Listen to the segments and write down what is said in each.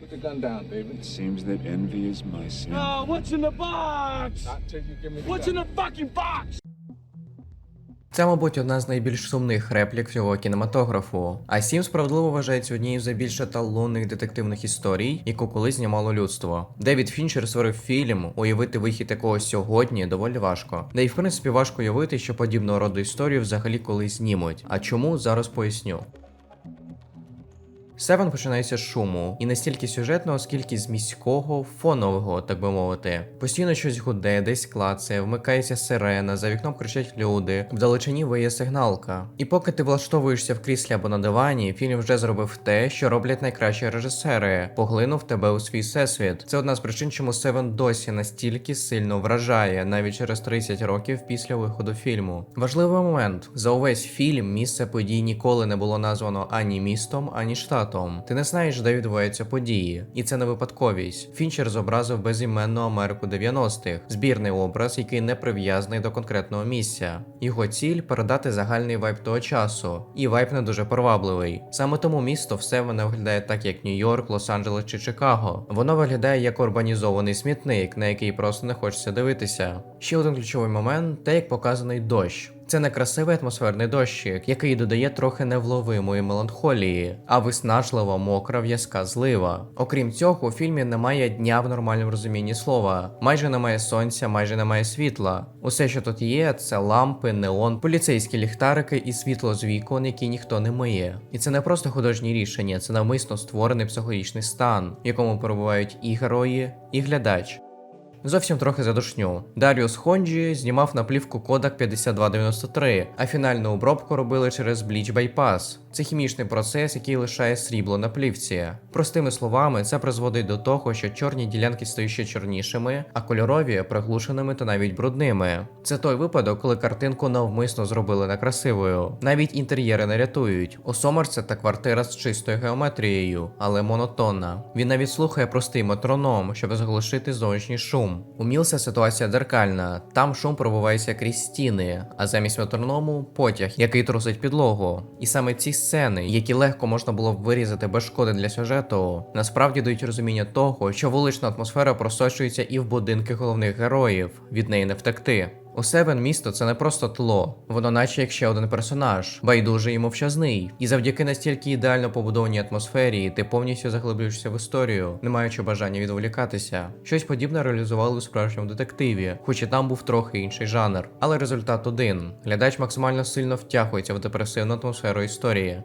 Put the gun down, David. It seems that envy is my sin. Oh, what's in the box? Not till you give me the What's gun. in the fucking box? Це, мабуть, одна з найбільш сумних реплік всього кінематографу. А Сім справедливо вважається однією з найбільш еталонних детективних історій, яку колись знімало людство. Девід Фінчер створив фільм, уявити вихід якого сьогодні доволі важко. Да й в принципі важко уявити, що подібного роду історію взагалі колись знімуть. А чому зараз поясню. Севен починається з шуму, і не стільки сюжетного, скільки з міського, фонового, так би мовити. Постійно щось гуде, десь клацає, вмикається сирена, за вікном кричать люди, вдалечині виє сигналка. І поки ти влаштовуєшся в кріслі або на дивані, фільм вже зробив те, що роблять найкращі режисери, поглинув тебе у свій всесвіт. Це одна з причин, чому Севен досі настільки сильно вражає, навіть через 30 років після виходу фільму. Важливий момент: за увесь фільм місце подій ніколи не було названо ані містом, ані штатом. Ти не знаєш, де відбуваються події, і це не випадковість. Фінчер зобразив безіменну Америку 90-х, збірний образ, який не прив'язаний до конкретного місця. Його ціль передати загальний вайб того часу, і вайб не дуже привабливий. Саме тому місто все воно виглядає так, як Нью-Йорк, Лос-Анджелес чи Чикаго. Воно виглядає як урбанізований смітник, на який просто не хочеться дивитися. Ще один ключовий момент те, як показаний дощ. Це не красивий атмосферний дощик, який додає трохи невловимої меланхолії, а виснажлива, мокра в'язка злива. Окрім цього, у фільмі немає дня в нормальному розумінні слова. Майже немає сонця, майже немає світла. Усе, що тут є, це лампи, неон, поліцейські ліхтарики і світло з вікон, які ніхто не миє. І це не просто художні рішення, це навмисно створений психологічний стан, в якому перебувають і герої, і глядач. Зовсім трохи задушню. Даріус Хонджі знімав наплівку Kodak 5293, а фінальну обробку робили через Bleach Bypass. Це хімічний процес, який лишає срібло на плівці. Простими словами, це призводить до того, що чорні ділянки стають ще чорнішими, а кольорові приглушеними та навіть брудними. Це той випадок, коли картинку навмисно зробили некрасивою. Навіть інтер'єри не рятують. У Сомерса та квартира з чистою геометрією, але монотонна. Він навіть слухає простий метроном, щоб заглушити зовнішній шум. У Мілса ситуація дзеркальна. Там шум пробивається крізь стіни, а замість метроному потяг, який трусить підлогу. І саме ці сцени, які легко можна було б вирізати без шкоди для сюжету, насправді дають розуміння того, що вулична атмосфера просочується і в будинки головних героїв. Від неї не втекти. У Севен місто це не просто тло, воно наче як ще один персонаж, байдужий і мовчазний. І завдяки настільки ідеально побудованій атмосфері ти повністю заглиблюєшся в історію, не маючи бажання відволікатися. Щось подібне реалізували у справжньому детективі, хоч і там був трохи інший жанр. Але результат один: глядач максимально сильно втягується в депресивну атмосферу історії.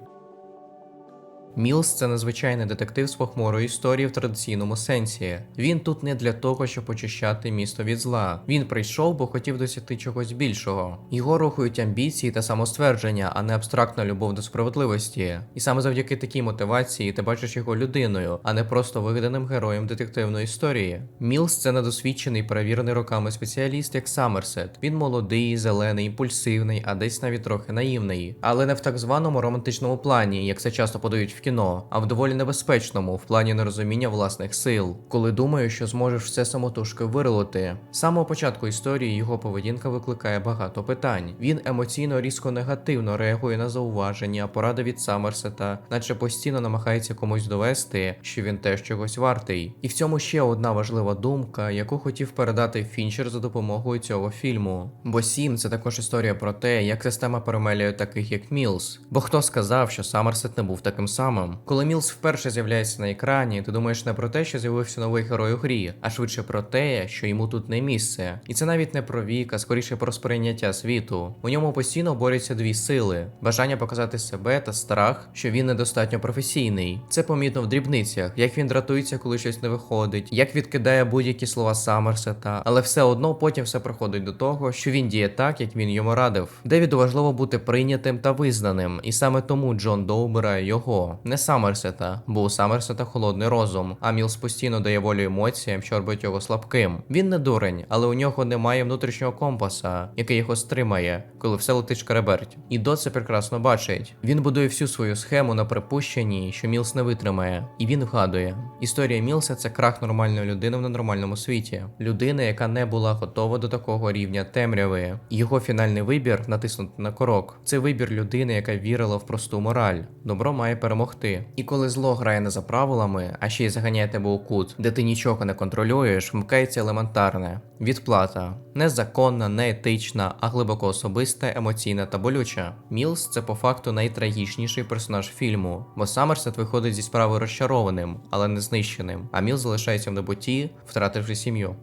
Мілс це незвичайний детектив з похмурої історії в традиційному сенсі. Він тут не для того, щоб очищати місто від зла. Він прийшов, бо хотів досягти чогось більшого. Його рухають амбіції та самоствердження, а не абстрактна любов до справедливості. І саме завдяки такій мотивації ти бачиш його людиною, а не просто вигаданим героєм детективної історії. Мілс це недосвідчений, перевірений роками спеціаліст, як Саммерсет. Він молодий, зелений, імпульсивний, а десь навіть трохи наївний. Але не в так званому романтичному плані, як це часто подають кіно, а в доволі небезпечному в плані нерозуміння власних сил, коли думає, що зможеш все самотужки виролити. З самого початку історії його поведінка викликає багато питань. Він емоційно різко негативно реагує на зауваження, поради від Саммерсета, наче постійно намагається комусь довести, що він теж чогось вартий. І в цьому ще одна важлива думка, яку хотів передати Фінчер за допомогою цього фільму. Бо Сім це також історія про те, як система перемелює таких як Мілс. Бо хто сказав, що Саммерсет не був таким самим? Коли Мілс вперше з'являється на екрані, ти думаєш не про те, що з'явився новий герой у грі, а швидше про те, що йому тут не місце. І це навіть не про вік, а скоріше про сприйняття світу. У ньому постійно борються дві сили: бажання показати себе та страх, що він недостатньо професійний. Це помітно в дрібницях, як він дратується, коли щось не виходить, як відкидає будь-які слова Саммерсета, але все одно потім все приходить до того, що він діє так, як він йому радив. Девіду важливо бути прийнятим та визнаним, і саме тому Джон Доу обирає його, не Саммерсета, бо у Саммерсета холодний розум, а Мілс постійно дає волю емоціям, що робить його слабким. Він не дурень, але у нього немає внутрішнього компаса, який його стримає, коли все летить шкареберть. І До це прекрасно бачить. Він будує всю свою схему на припущенні, що Мілс не витримає, і він вгадує. Історія Мілса це крах нормальної людини в ненормальному світі. Людина, яка не була готова до такого рівня темряви. Його фінальний вибір натиснути на корок. Це вибір людини, яка вірила в просту мораль. Добро має перемогти. І коли зло грає не за правилами, а ще й заганяє тебе у кут, де ти нічого не контролюєш, вмикається елементарне. Відплата незаконна, не етична, а глибоко особиста, емоційна та болюча. Мілс це по факту найтрагічніший персонаж фільму, бо Саммерсет виходить зі справи розчарованим, але не знищеним, а Мілс залишається в небуті, втративши сім'ю.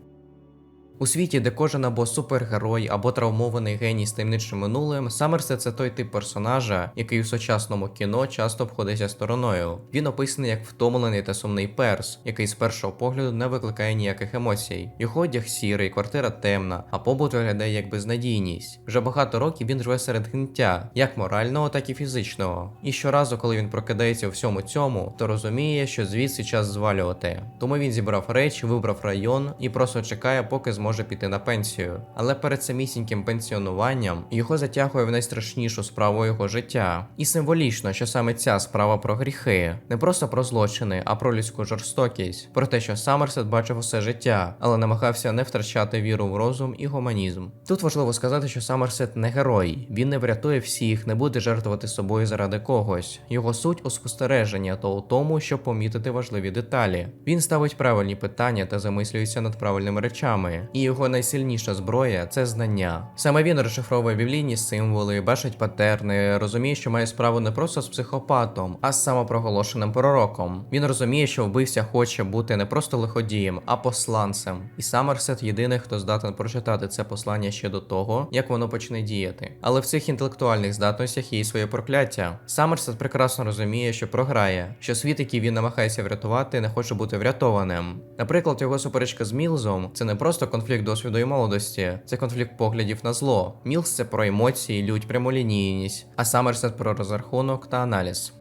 У світі, де кожен або супергерой, або травмований геній з таємничим минулим, Саммерсет це той тип персонажа, який у сучасному кіно часто обходиться стороною. Він описаний як втомлений та сумний перс, який з першого погляду не викликає ніяких емоцій. Його одяг сірий, квартира темна, а побут виглядає як безнадійність. Вже багато років він живе серед гниття, як морального, так і фізичного. І щоразу, коли він прокидається у всьому цьому, то розуміє, що звідси час звалювати. Тому він зібрав речі, вибрав район і просто чекає, поки зможе піти на пенсію. Але перед самісіньким пенсіонуванням його затягує в найстрашнішу справу його життя. І символічно, що саме ця справа про гріхи, не просто про злочини, а про людську жорстокість, про те, що Саммерсет бачив усе життя, але намагався не втрачати віру в розум і гуманізм. Тут важливо сказати, що Саммерсет не герой, він не врятує всіх, не буде жертвувати собою заради когось. Його суть у спостереженні та у тому, щоб помітити важливі деталі. Він ставить правильні питання та замислюється над правильними речами. І його найсильніша зброя це знання. Саме він розшифровує біблійні символи, бачить патерни, розуміє, що має справу не просто з психопатом, а з самопроголошеним пророком. Він розуміє, що вбивця хоче бути не просто лиходієм, а посланцем. І Саммерсет єдиний, хто здатен прочитати це послання ще до того, як воно почне діяти. Але в цих інтелектуальних здатностях є й своє прокляття. Саммерсет прекрасно розуміє, що програє, що світ, який він намагається врятувати, не хоче бути врятованим. Наприклад, його суперечка з Мілзом це не просто конфлікт досвіду і молодості, це конфлікт поглядів на зло. Мілс це про емоції, лють, прямолінійність, а Саммерсет про розрахунок та аналіз.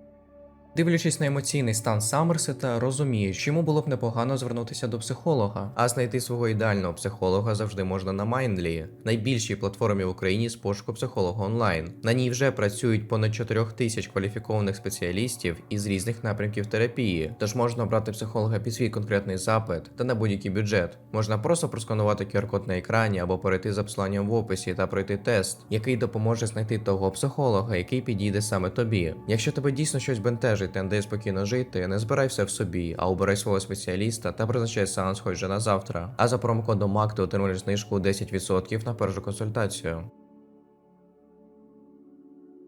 Дивлячись на емоційний стан Саммерсета, розумію, чому було б непогано звернутися до психолога, а знайти свого ідеального психолога завжди можна на Mindly, найбільшій платформі в Україні з пошуку психолога онлайн. На ній вже працюють понад 4 тисяч кваліфікованих спеціалістів із різних напрямків терапії, тож можна обрати психолога під свій конкретний запит та на будь-який бюджет. Можна просто просканувати QR-код на екрані або перейти за посиланням в описі та пройти тест, який допоможе знайти того психолога, який підійде саме тобі. Якщо тебе дійсно щось бентежить дає спокійно жити, не збирай все в собі, а обирай свого спеціаліста та призначай сеанс хоч же на завтра. А за промокодом МАК ти отримаєш знижку 10% на першу консультацію.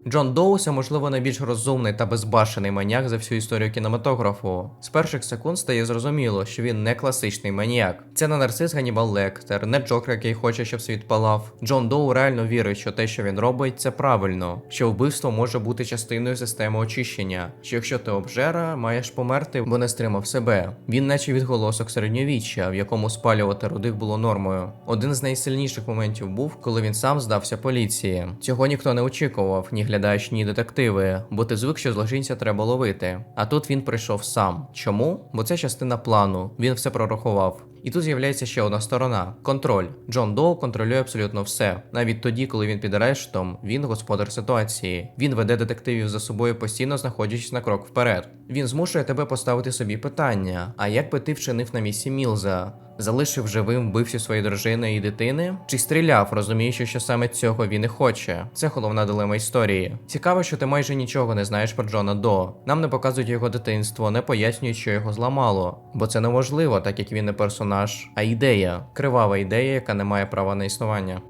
Джон Доу це, можливо, найбільш розумний та безбашений маніяк за всю історію кінематографу. З перших секунд стає зрозуміло, що він не класичний маніяк. Це не нарцис Ганібал Лектер, не Джокер, який хоче, щоб світ палав. Джон Доу реально вірить, що те, що він робить, це правильно, що вбивство може бути частиною системи очищення. Що якщо ти обжера, маєш померти, бо не стримав себе. Він, наче відголосок середньовіччя, в якому спалювати рудих було нормою. Один з найсильніших моментів був, коли він сам здався поліції. Цього ніхто не очікував, ні глядач, ні детективи, бо ти звик, що злочинця треба ловити. А тут він прийшов сам. Чому? Бо це частина плану. Він все прорахував. І тут з'являється ще одна сторона контроль. Джон Доу контролює абсолютно все. Навіть тоді, коли він під арештом, він господар ситуації. Він веде детективів за собою, постійно знаходячись на крок вперед. Він змушує тебе поставити собі питання: а як би ти вчинив на місці Мілза? Залишив живим вбивцю своєї дружини і дитини? Чи стріляв, розуміючи, що саме цього він і хоче? Це головна дилема історії. Цікаво, що ти майже нічого не знаєш про Джона До. Нам не показують його дитинство, не пояснюють, що його зламало. Бо це неможливо, так як він не персонаж, а ідея. Кривава ідея, яка не має права на існування.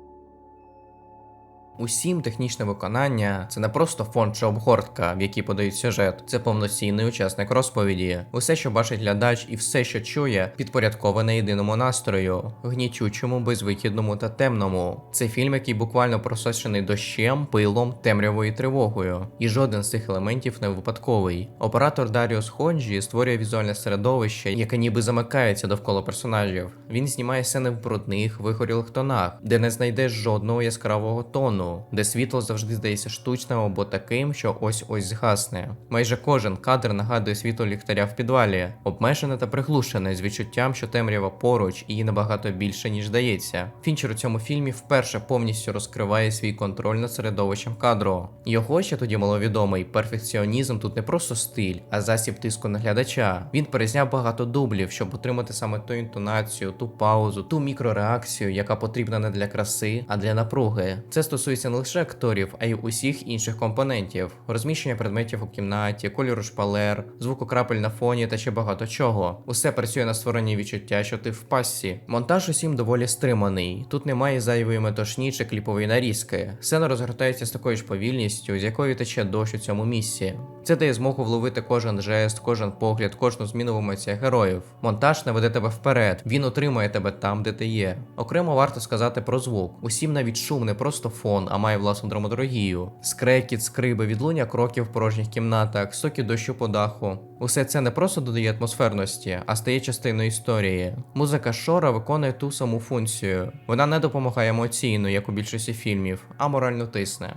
Усім технічне виконання це не просто фон чи обгортка, в якій подають сюжет, це повноцінний учасник розповіді. Усе, що бачить глядач, і все, що чує, підпорядковане єдиному настрою, гнітючому, безвихідному та темному. Це фільм, який буквально просочений дощем, пилом, темрявою тривогою. І жоден з цих елементів не випадковий. Оператор Даріус Ходжі створює візуальне середовище, яке ніби замикається довкола персонажів. Він знімає сцени в брудних, вигорілих тонах, де не знайдеш жодного яскравого тону. Де світло завжди здається штучним або таким, що ось ось згасне. Майже кожен кадр нагадує світло ліхтаря в підвалі, обмежене та приглушене з відчуттям, що темрява поруч і набагато більше, ніж здається. Фінчер у цьому фільмі вперше повністю розкриває свій контроль над середовищем кадру. Його ще тоді маловідомий перфекціонізм тут не просто стиль, а засіб тиску на глядача. Він перезняв багато дублів, щоб отримати саме ту інтонацію, ту паузу, ту мікрореакцію, яка потрібна не для краси, а для напруги. Це стосується не лише акторів, а й усіх інших компонентів: розміщення предметів у кімнаті, кольору шпалер, звуку крапель на фоні та ще багато чого. Усе працює на створення відчуття, що ти в пасі. Монтаж усім доволі стриманий. Тут немає зайвої метошні чи кліпової нарізки. Сцена розгортається з такою ж повільністю, з якою тече дощ у цьому місці. Це дає змогу вловити кожен жест, кожен погляд, кожну зміну в емоціях героїв. Монтаж не веде тебе вперед, він утримує тебе там, де ти є. Окремо варто сказати про звук. Усім навіть шум не просто фон, а має власну драматургію. Скрекіт, скриби, відлуння кроків в порожніх кімнатах, соки дощу по даху. Усе це не просто додає атмосферності, а стає частиною історії. Музика Шора виконує ту саму функцію. Вона не допомагає емоційно, як у більшості фільмів, а морально тисне.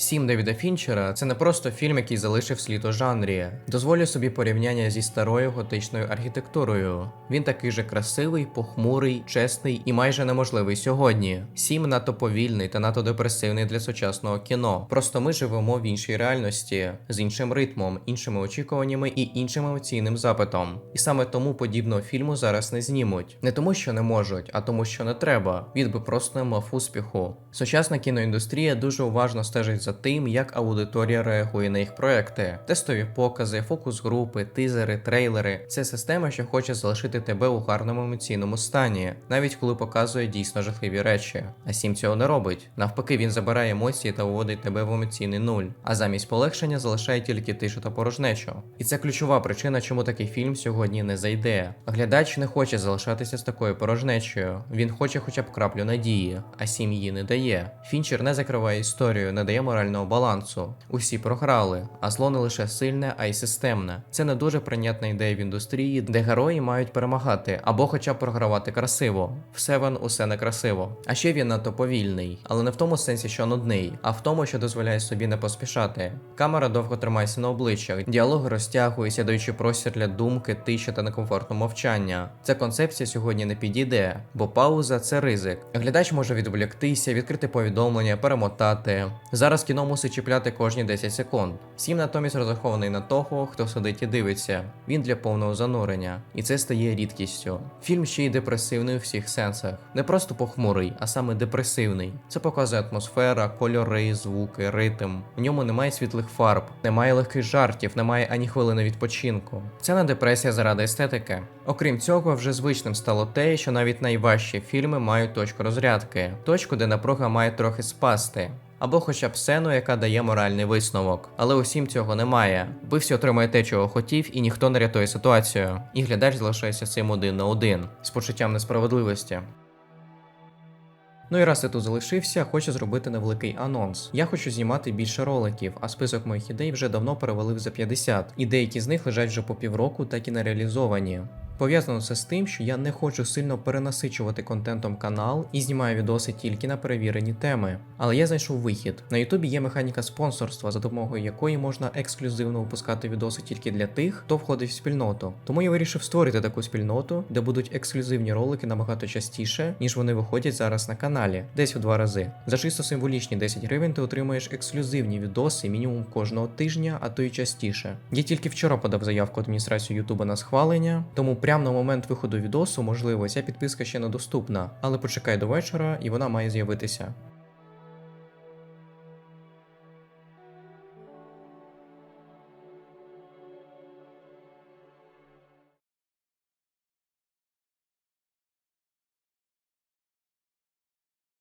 Сім Девіда Фінчера це не просто фільм, який залишив слід у жанрі. Дозволю собі порівняння зі старою готичною архітектурою. Він такий же красивий, похмурий, чесний і майже неможливий сьогодні. Сім надто повільний та надто депресивний для сучасного кіно. Просто ми живемо в іншій реальності, з іншим ритмом, іншими очікуваннями і іншим емоційним запитом. І саме тому подібного фільму зараз не знімуть. Не тому, що не можуть, а тому, що не треба. Він би просто не мав успіху. Сучасна кіноіндустрія дуже уважно стежить за тим, як аудиторія реагує на їх проекти. Тестові покази, фокус групи, тизери, трейлери це система, що хоче залишити тебе у гарному емоційному стані, навіть коли показує дійсно жахливі речі. А сім цього не робить. Навпаки, він забирає емоції та вводить тебе в емоційний нуль, а замість полегшення залишає тільки тишу та порожнечу. І це ключова причина, чому такий фільм сьогодні не зайде. Глядач не хоче залишатися з такою порожнечею. Він хоче хоча б краплю надії, а сім її не дає. Фінчер не закриває історію, не дає морального балансу. Усі програли, а зло не лише сильне, а й системне. Це не дуже прийнятна ідея в індустрії, де герої мають перемагати або хоча б програвати красиво. В Севен усе некрасиво. А ще він надто повільний, але не в тому сенсі, що нудний, а в тому, що дозволяє собі не поспішати. Камера довго тримається на обличчях, діалоги розтягуються, даючи простір для думки, тиші та некомфортного мовчання. Ця концепція сьогодні не підійде, бо пауза це ризик. Глядач може відволіктися, відкрити повідомлення, перемотати. Зараз кіно мусить чіпляти кожні 10 секунд. Сім натомість розрахований на того, хто сидить і дивиться. Він для повного занурення, і це стає рідкістю. Фільм ще й депресивний у всіх сенсах. Не просто похмурий, а саме депресивний. Це показує атмосфера, кольори, звуки, ритм. У ньому немає світлих фарб, немає легких жартів, немає ані хвилини відпочинку. Це не депресія заради естетики. Окрім цього, вже звичним стало те, що навіть найважчі фільми мають точку розрядки, точку, де напруга має трохи спасти. Або хоча б сцену, яка дає моральний висновок. Але усім цього немає. Вбивці отримує те, чого хотів, і ніхто не рятує ситуацію. І глядач залишається цим один на один з почуттям несправедливості. Ну і раз я тут залишився, хочу зробити невеликий анонс. Я хочу знімати більше роликів, а список моїх ідей вже давно перевалив за 50, і деякі з них лежать вже по півроку, так і не реалізовані. Пов'язано це з тим, що я не хочу сильно перенасичувати контентом канал і знімаю відоси тільки на перевірені теми. Але я знайшов вихід. На Ютубі є механіка спонсорства, за допомогою якої можна ексклюзивно випускати відоси тільки для тих, хто входить в спільноту. Тому я вирішив створити таку спільноту, де будуть ексклюзивні ролики набагато частіше, ніж вони виходять зараз на каналі, десь в два рази. За чисто символічні 10 гривень ти отримуєш ексклюзивні відоси мінімум кожного тижня, а то й частіше. Я тільки вчора подав заявку адміністрацію Ютуба на схвалення, тому прямо на момент виходу відосу, можливо, ця підписка ще недоступна, але почекай до вечора і вона має з'явитися.